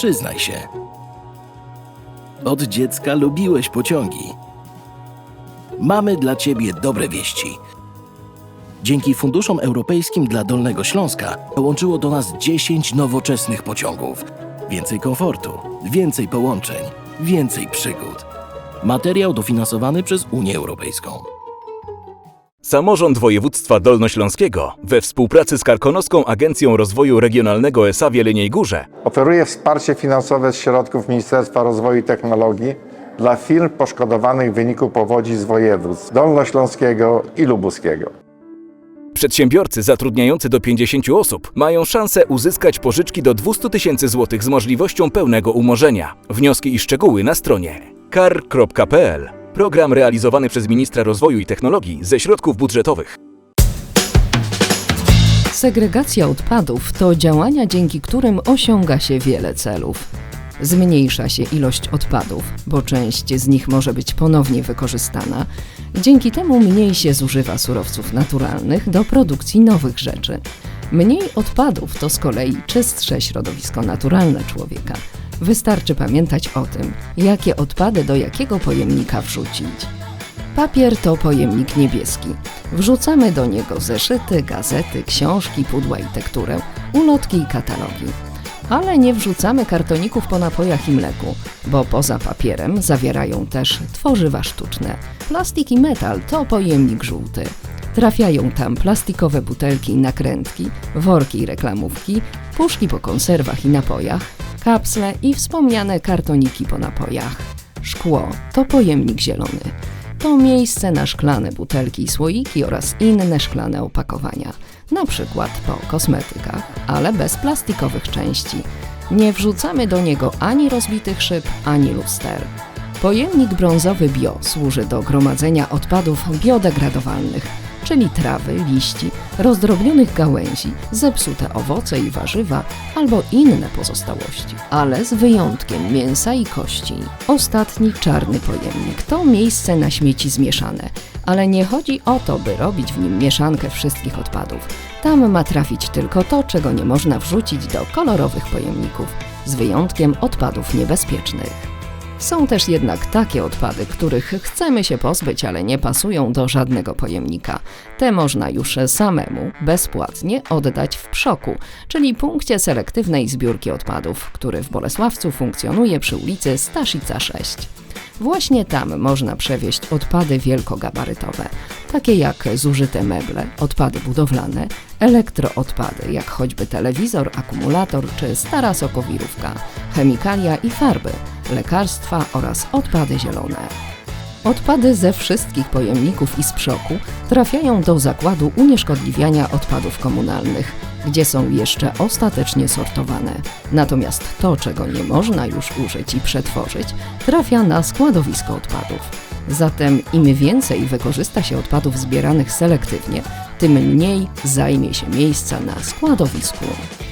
Przyznaj się. Od dziecka lubiłeś pociągi. Mamy dla ciebie dobre wieści. Dzięki funduszom europejskim dla Dolnego Śląska dołączyło do nas 10 nowoczesnych pociągów. Więcej komfortu, więcej połączeń, więcej przygód. Materiał dofinansowany przez Unię Europejską. Samorząd Województwa Dolnośląskiego we współpracy z Karkonoską Agencją Rozwoju Regionalnego ESA w Jeleniej Górze Oferuje wsparcie finansowe z środków Ministerstwa Rozwoju i Technologii dla firm poszkodowanych w wyniku powodzi z województw dolnośląskiego i lubuskiego. Przedsiębiorcy zatrudniający do 50 osób mają szansę uzyskać pożyczki do 200 tysięcy złotych z możliwością pełnego umorzenia. Wnioski i szczegóły na stronie kar.pl. Program realizowany przez Ministra Rozwoju i Technologii ze środków budżetowych. Segregacja odpadów to działania, dzięki którym osiąga się wiele celów. Zmniejsza się ilość odpadów, bo część z nich może być ponownie wykorzystana. Dzięki temu mniej się zużywa surowców naturalnych do produkcji nowych rzeczy. Mniej odpadów to z kolei czystsze środowisko naturalne człowieka. Wystarczy pamiętać o tym, jakie odpady do jakiego pojemnika wrzucić. Papier to pojemnik niebieski. Wrzucamy do niego zeszyty, gazety, książki, pudła i tekturę, ulotki i katalogi. Ale nie wrzucamy kartoników po napojach i mleku, bo poza papierem zawierają też tworzywa sztuczne. Plastik i metal to pojemnik żółty. Trafiają tam plastikowe butelki i nakrętki, worki i reklamówki, puszki po konserwach i napojach, kapsle i wspomniane kartoniki po napojach. Szkło to pojemnik zielony. To miejsce na szklane butelki i słoiki oraz inne szklane opakowania, na przykład po kosmetykach, ale bez plastikowych części. Nie wrzucamy do niego ani rozbitych szyb, ani luster. Pojemnik brązowy bio służy do gromadzenia odpadów biodegradowalnych, czyli trawy, liści, rozdrobnionych gałęzi, zepsute owoce i warzywa albo inne pozostałości, ale z wyjątkiem mięsa i kości. Ostatni czarny pojemnik to miejsce na śmieci zmieszane, ale nie chodzi o to, by robić w nim mieszankę wszystkich odpadów. Tam ma trafić tylko to, czego nie można wrzucić do kolorowych pojemników, z wyjątkiem odpadów niebezpiecznych. Są też jednak takie odpady, których chcemy się pozbyć, ale nie pasują do żadnego pojemnika. Te można już samemu, bezpłatnie oddać w Przoku, czyli punkcie selektywnej zbiórki odpadów, który w Bolesławcu funkcjonuje przy ulicy Staszica 6. Właśnie tam można przewieźć odpady wielkogabarytowe, takie jak zużyte meble, odpady budowlane, elektroodpady, jak choćby telewizor, akumulator czy stara sokowirówka, chemikalia i farby, lekarstwa oraz odpady zielone. Odpady ze wszystkich pojemników i z trafiają do zakładu unieszkodliwiania odpadów komunalnych, gdzie są jeszcze ostatecznie sortowane. Natomiast to, czego nie można już użyć i przetworzyć, trafia na składowisko odpadów. Zatem im więcej wykorzysta się odpadów zbieranych selektywnie, tym mniej zajmie się miejsca na składowisku. -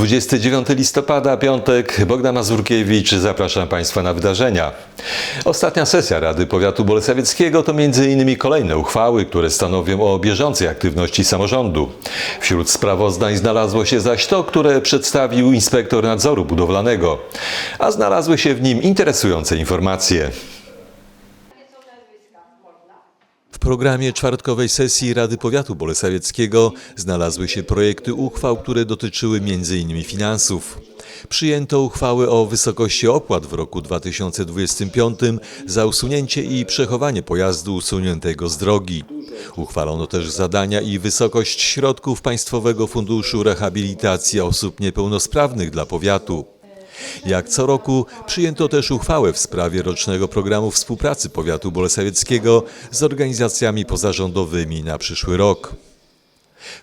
29 listopada, piątek, Bogdan Mazurkiewicz, zapraszam Państwa na wydarzenia. Ostatnia sesja Rady Powiatu Bolesławieckiego to m.in. kolejne uchwały, które stanowią o bieżącej aktywności samorządu. Wśród sprawozdań znalazło się zaś to, które przedstawił inspektor nadzoru budowlanego, a znalazły się w nim interesujące informacje. W programie czwartkowej sesji Rady Powiatu Bolesławieckiego znalazły się projekty uchwał, które dotyczyły m.in. finansów. Przyjęto uchwały o wysokości opłat w roku 2025 za usunięcie i przechowanie pojazdu usuniętego z drogi. Uchwalono też zadania i wysokość środków Państwowego Funduszu Rehabilitacji Osób Niepełnosprawnych dla powiatu. Jak co roku przyjęto też uchwałę w sprawie rocznego programu współpracy powiatu bolesławieckiego z organizacjami pozarządowymi na przyszły rok.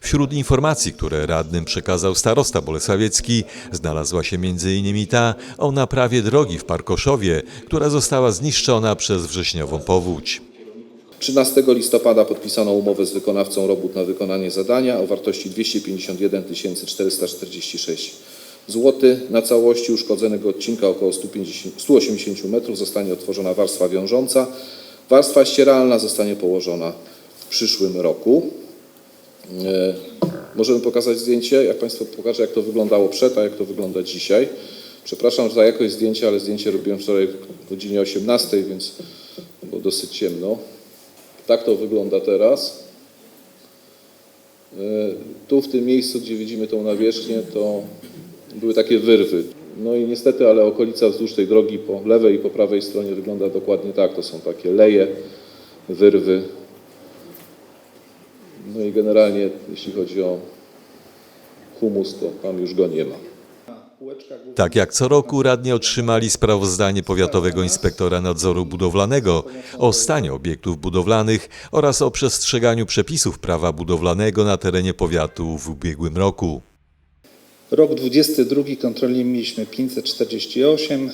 Wśród informacji, które radnym przekazał starosta bolesławiecki, znalazła się m.in. ta o naprawie drogi w Parkoszowie, która została zniszczona przez wrześniową powódź. 13 listopada podpisano umowę z wykonawcą robót na wykonanie zadania o wartości 251 446 zł. Na całości uszkodzonego odcinka około 150, 180 metrów zostanie otworzona warstwa wiążąca. Warstwa ścieralna zostanie położona w przyszłym roku. E, Możemy pokazać zdjęcie, jak Państwu pokażę, jak to wyglądało przed, a jak to wygląda dzisiaj. Przepraszam za jakość zdjęcia, ale zdjęcie robiłem wczoraj o godzinie 18, więc było dosyć ciemno. Tak to wygląda teraz. E, Tu w tym miejscu, gdzie widzimy tą nawierzchnię, to były takie wyrwy. No i niestety, ale okolica wzdłuż tej drogi po lewej i po prawej stronie wygląda dokładnie tak. To są takie leje, wyrwy. No i generalnie, jeśli chodzi o humus, to tam już go nie ma. Tak jak co roku radni otrzymali sprawozdanie Powiatowego Inspektora Nadzoru Budowlanego o stanie obiektów budowlanych oraz o przestrzeganiu przepisów prawa budowlanego na terenie powiatu w ubiegłym roku. Rok 22 kontroli mieliśmy 548,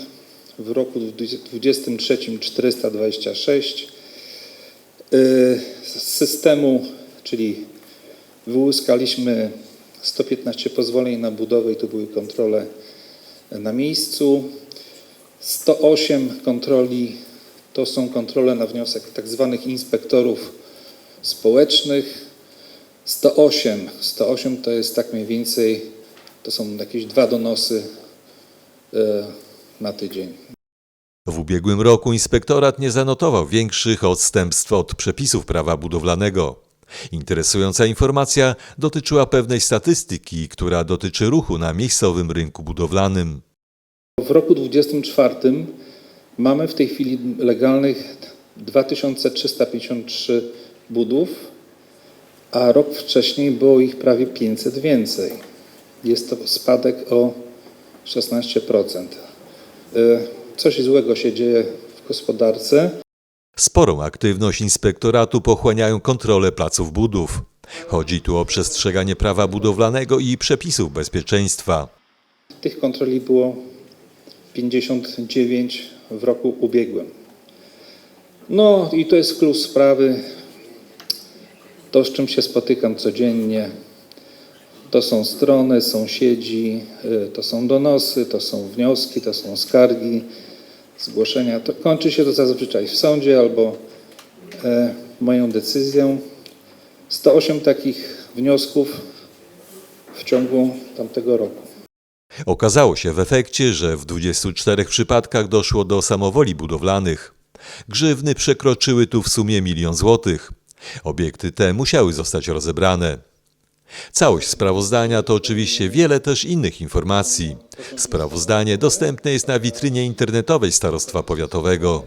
w roku 23 426. Yy, Z systemu, czyli wyłuskaliśmy 115 pozwoleń na budowę i to były kontrole na miejscu. 108 kontroli to są kontrole na wniosek tak zwanych inspektorów społecznych. 108, 108 to jest tak mniej więcej, to są jakieś dwa donosy e, na tydzień. W ubiegłym roku inspektorat nie zanotował większych odstępstw od przepisów prawa budowlanego. Interesująca informacja dotyczyła pewnej statystyki, która dotyczy ruchu na miejscowym rynku budowlanym. W roku 24 mamy w tej chwili legalnych 2353 budów, a rok wcześniej było ich prawie 500 więcej. Jest to spadek o 16%. E, Coś złego się dzieje w gospodarce. Sporą aktywność inspektoratu pochłaniają kontrole placów budów. Chodzi tu o przestrzeganie prawa budowlanego i przepisów bezpieczeństwa. Tych kontroli było 59 w roku ubiegłym. No i to jest klucz sprawy. To, z czym się spotykam codziennie, to są strony, sąsiedzi, y, to są donosy, to są wnioski, to są skargi, zgłoszenia. To kończy się to zazwyczaj w sądzie albo e, moją decyzją. 108 takich wniosków w ciągu tamtego roku. Okazało się w efekcie, że w 24 przypadkach doszło do samowoli budowlanych. Grzywny przekroczyły tu w sumie milion złotych. Obiekty te musiały zostać rozebrane. Całość sprawozdania to oczywiście wiele też innych informacji. Sprawozdanie dostępne jest na witrynie internetowej Starostwa Powiatowego.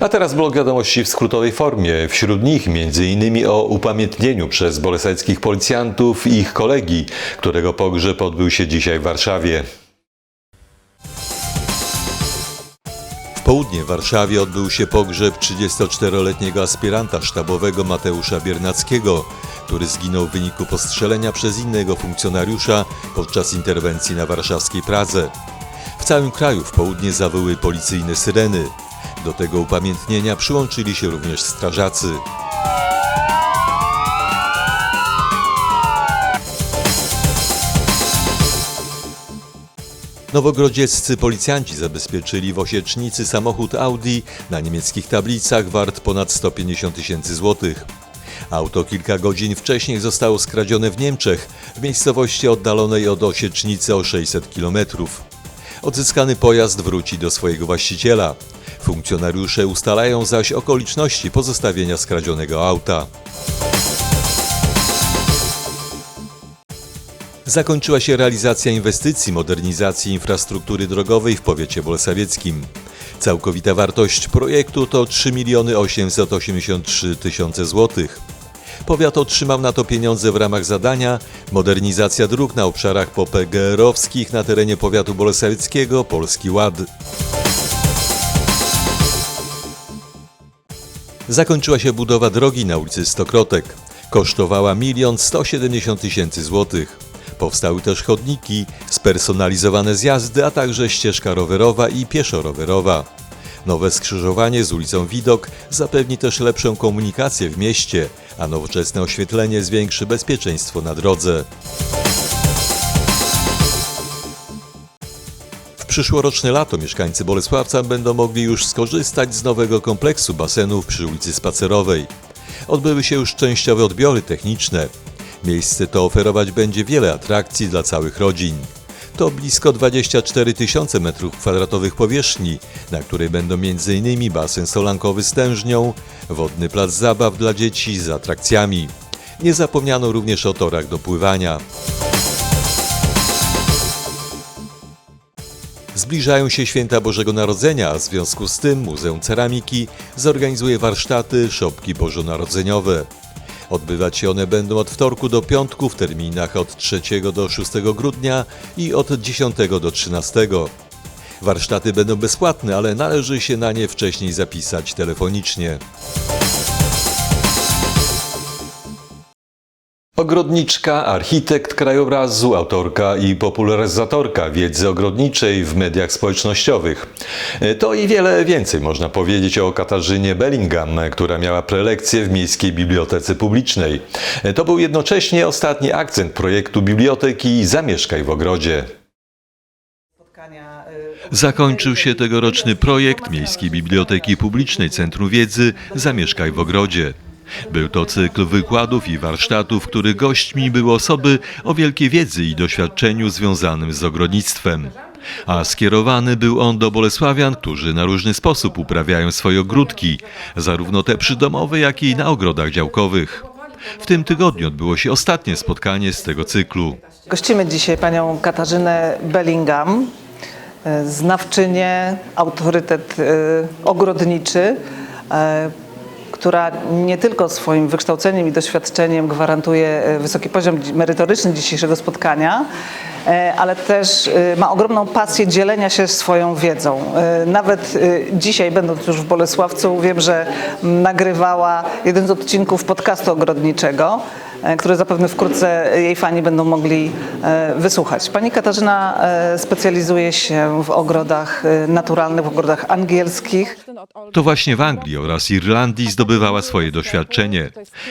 A teraz blok wiadomości w skrótowej formie. Wśród nich m.in. o upamiętnieniu przez bolesajskich policjantów ich kolegi, którego pogrzeb odbył się dzisiaj w Warszawie. Południe w Warszawie odbył się pogrzeb 34-letniego aspiranta sztabowego Mateusza Biernackiego, który zginął w wyniku postrzelenia przez innego funkcjonariusza podczas interwencji na warszawskiej Pradze. W całym kraju w południe zawyły policyjne syreny. Do tego upamiętnienia przyłączyli się również strażacy. Nowogrodzieccy policjanci zabezpieczyli w Osiecznicy samochód Audi na niemieckich tablicach wart ponad 150 tysięcy złotych. Auto kilka godzin wcześniej zostało skradzione w Niemczech, w miejscowości oddalonej od Osiecznicy o 600 kilometrów. Odzyskany pojazd wróci do swojego właściciela. Funkcjonariusze ustalają zaś okoliczności pozostawienia skradzionego auta. Zakończyła się realizacja inwestycji modernizacji infrastruktury drogowej w powiecie bolesławieckim. Całkowita wartość projektu to 3 miliony 883 tysiące złotych. Powiat otrzymał na to pieniądze w ramach zadania modernizacja dróg na obszarach PPGR-owskich na terenie powiatu bolesławieckiego Polski Ład. Zakończyła się budowa drogi na ulicy Stokrotek. Kosztowała 1 170 tysięcy złotych. Powstały też chodniki, spersonalizowane zjazdy, a także ścieżka rowerowa i pieszo-rowerowa. Nowe skrzyżowanie z ulicą Widok zapewni też lepszą komunikację w mieście, a nowoczesne oświetlenie zwiększy bezpieczeństwo na drodze. W przyszłoroczne lato mieszkańcy Bolesławca będą mogli już skorzystać z nowego kompleksu basenów przy ulicy Spacerowej. Odbyły się już częściowe odbiory techniczne. Miejsce to oferować będzie wiele atrakcji dla całych rodzin. To blisko 24 tysiące m2 powierzchni, na której będą m.in. basen solankowy z tężnią, wodny plac zabaw dla dzieci z atrakcjami. Nie zapomniano również o torach do pływania. Zbliżają się święta Bożego Narodzenia, a w związku z tym Muzeum Ceramiki zorganizuje warsztaty szopki bożonarodzeniowe. Odbywać się one będą od wtorku do piątku w terminach od 3 do 6 grudnia i od 10 do 13. Warsztaty będą bezpłatne, ale należy się na nie wcześniej zapisać telefonicznie. Ogrodniczka, architekt krajobrazu, autorka i popularyzatorka wiedzy ogrodniczej w mediach społecznościowych. To i wiele więcej można powiedzieć o Katarzynie Bellingham, która miała prelekcję w Miejskiej Bibliotece Publicznej. To był jednocześnie ostatni akcent projektu biblioteki Zamieszkaj w ogrodzie. Zakończył się tegoroczny projekt Miejskiej Biblioteki Publicznej Centrum Wiedzy Zamieszkaj w ogrodzie. Był to cykl wykładów i warsztatów, których gośćmi były osoby o wielkiej wiedzy i doświadczeniu związanym z ogrodnictwem. A skierowany był on do Bolesławian, którzy na różny sposób uprawiają swoje ogródki, zarówno te przydomowe, jak i na ogrodach działkowych. W tym tygodniu odbyło się ostatnie spotkanie z tego cyklu. Gościmy dzisiaj panią Katarzynę Bellingham, e, znawczynię, autorytet e, ogrodniczy, e, która nie tylko swoim wykształceniem i doświadczeniem gwarantuje e, wysoki poziom merytoryczny dzisiejszego spotkania, e, ale też e, ma ogromną pasję dzielenia się swoją wiedzą. Nawet dzisiaj, będąc już w Bolesławcu, wiem, że nagrywała jeden z odcinków podcastu ogrodniczego, e, który zapewne wkrótce jej fani będą mogli e, wysłuchać. Pani Katarzyna e, specjalizuje się w ogrodach naturalnych, w ogrodach angielskich. To właśnie w Anglii oraz Irlandii zdobywała swoje doświadczenie.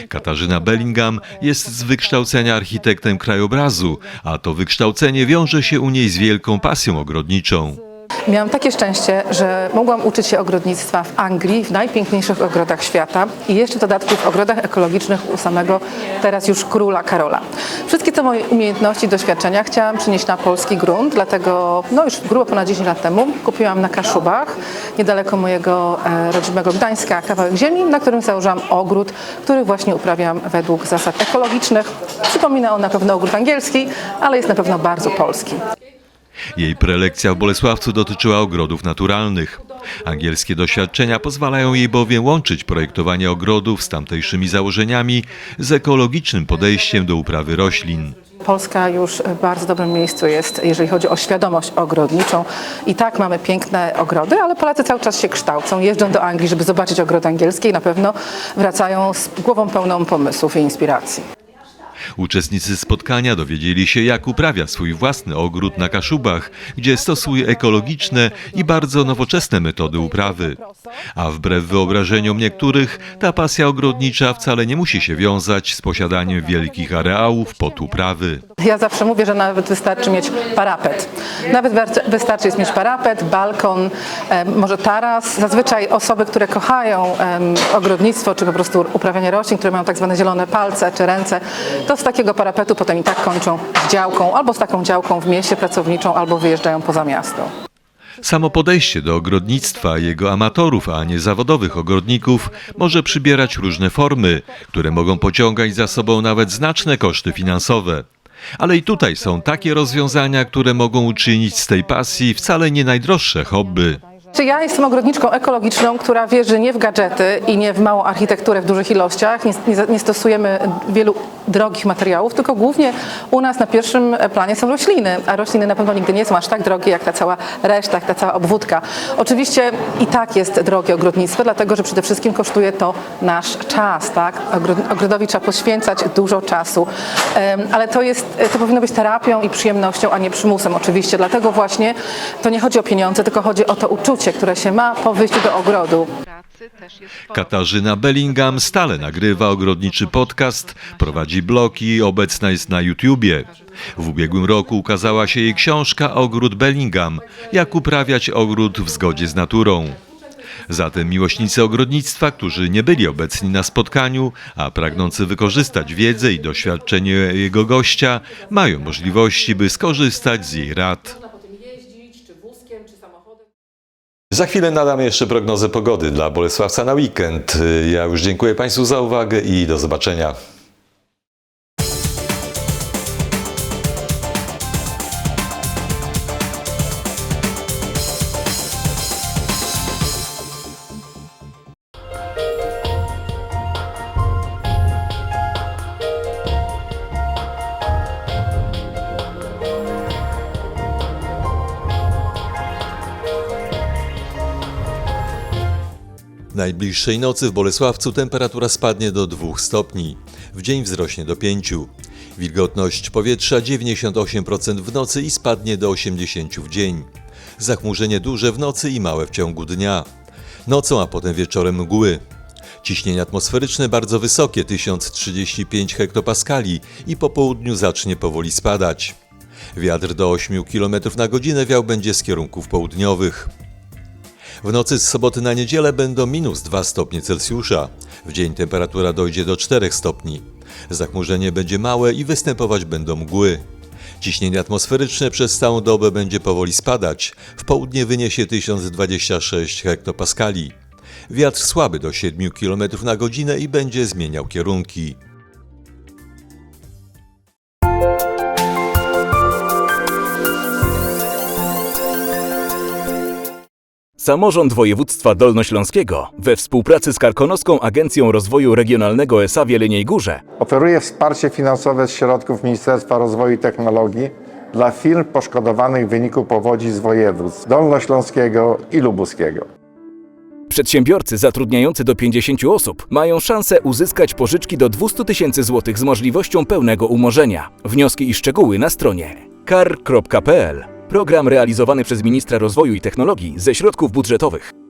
Katarzyna Bellingham jest z wykształcenia architektem krajobrazu, a to wykształcenie wiąże się u niej z wielką pasją ogrodniczą. Miałam takie szczęście, że mogłam uczyć się ogrodnictwa w Anglii, w najpiękniejszych ogrodach świata i jeszcze w dodatku w ogrodach ekologicznych u samego teraz już króla Karola. Wszystkie te moje umiejętności i doświadczenia chciałam przynieść na polski grunt, dlatego no już grubo ponad 10 lat temu kupiłam na Kaszubach, niedaleko mojego e, rodzimego Gdańska, kawałek ziemi, na którym założyłam ogród, który właśnie uprawiam według zasad ekologicznych. Przypomina on na pewno ogród angielski, ale jest na pewno bardzo polski. Jej prelekcja w Bolesławcu dotyczyła ogrodów naturalnych. Angielskie doświadczenia pozwalają jej bowiem łączyć projektowanie ogrodów z tamtejszymi założeniami z ekologicznym podejściem do uprawy roślin. Polska już w bardzo dobrym miejscu jest, jeżeli chodzi o świadomość ogrodniczą. I tak mamy piękne ogrody, ale Polacy cały czas się kształcą, jeżdżą do Anglii, żeby zobaczyć ogrody angielskie i na pewno wracają z głową pełną pomysłów i inspiracji. Uczestnicy spotkania dowiedzieli się, jak uprawia swój własny ogród na Kaszubach, gdzie stosuje ekologiczne i bardzo nowoczesne metody uprawy. A wbrew wyobrażeniom niektórych, ta pasja ogrodnicza wcale nie musi się wiązać z posiadaniem wielkich areałów pod uprawy. Ja zawsze mówię, że nawet wystarczy mieć parapet. Nawet wystarczy jest mieć parapet, balkon, może taras. Zazwyczaj osoby, które kochają ogrodnictwo, czy po prostu uprawianie roślin, które mają tak zwane zielone palce czy ręce, to z takiego parapetu potem i tak kończą z działką, albo z taką działką w mieście pracowniczą, albo wyjeżdżają poza miasto. Samo podejście do ogrodnictwa jego amatorów, a nie zawodowych ogrodników może przybierać różne formy, które mogą pociągać za sobą nawet znaczne koszty finansowe. Ale i tutaj są takie rozwiązania, które mogą uczynić z tej pasji wcale nie najdroższe hobby. Czy ja jestem ogrodniczką ekologiczną, która wierzy nie w gadżety i nie w małą architekturę w dużych ilościach. Nie, nie, nie stosujemy wielu drogich materiałów, tylko głównie u nas na pierwszym planie są rośliny, a rośliny na pewno nigdy nie są aż tak drogie jak ta cała reszta, jak ta cała obwódka. Oczywiście i tak jest drogie ogrodnictwo, dlatego że przede wszystkim kosztuje to nasz czas, tak? Ogro- Ogrodowi trzeba poświęcać dużo czasu, ale to jest, to powinno być terapią i przyjemnością, a nie przymusem oczywiście. Dlatego właśnie to nie chodzi o pieniądze, tylko chodzi o to uczucie, życie, które się ma po wyjściu do ogrodu. Katarzyna Bellingham stale nagrywa ogrodniczy podcast, prowadzi blogi, obecna jest na YouTubie. W ubiegłym roku ukazała się jej książka Ogród Bellingham Jak uprawiać ogród w zgodzie z naturą. Zatem miłośnicy ogrodnictwa, którzy nie byli obecni na spotkaniu, a pragnący wykorzystać wiedzę i doświadczenie jego gościa, mają możliwości, by skorzystać z jej rad. Za chwilę nadam jeszcze prognozę pogody dla Bolesławca na weekend. Ja już dziękuję Państwu za uwagę i do zobaczenia. Najbliższej nocy w Bolesławcu temperatura spadnie do 2 stopni. W dzień wzrośnie do 5. Wilgotność powietrza 98% w nocy i spadnie do 80% w dzień. Zachmurzenie duże w nocy i małe w ciągu dnia. Nocą, a potem wieczorem mgły. Ciśnienie atmosferyczne bardzo wysokie 1035 hektopaskali i po południu zacznie powoli spadać. Wiatr do 8 km na godzinę wiał będzie z kierunków południowych. W nocy z soboty na niedzielę będą minus 2 stopnie Celsjusza. W dzień temperatura dojdzie do 4 stopni. Zachmurzenie będzie małe i występować będą mgły. Ciśnienie atmosferyczne przez całą dobę będzie powoli spadać. W południe wyniesie 1026 hektopaskali. Wiatr słaby do 7 km na godzinę i będzie zmieniał kierunki. Samorząd Województwa Dolnośląskiego we współpracy z Karkonoską Agencją Rozwoju Regionalnego SA w Jeleniej Górze Oferuje wsparcie finansowe z środków Ministerstwa Rozwoju i Technologii dla firm poszkodowanych w wyniku powodzi z województw dolnośląskiego i lubuskiego. Przedsiębiorcy zatrudniający do 50 osób mają szansę uzyskać pożyczki do 200 tysięcy złotych z możliwością pełnego umorzenia. Wnioski i szczegóły na stronie kar.pl. Program realizowany przez Ministra Rozwoju i Technologii ze środków budżetowych.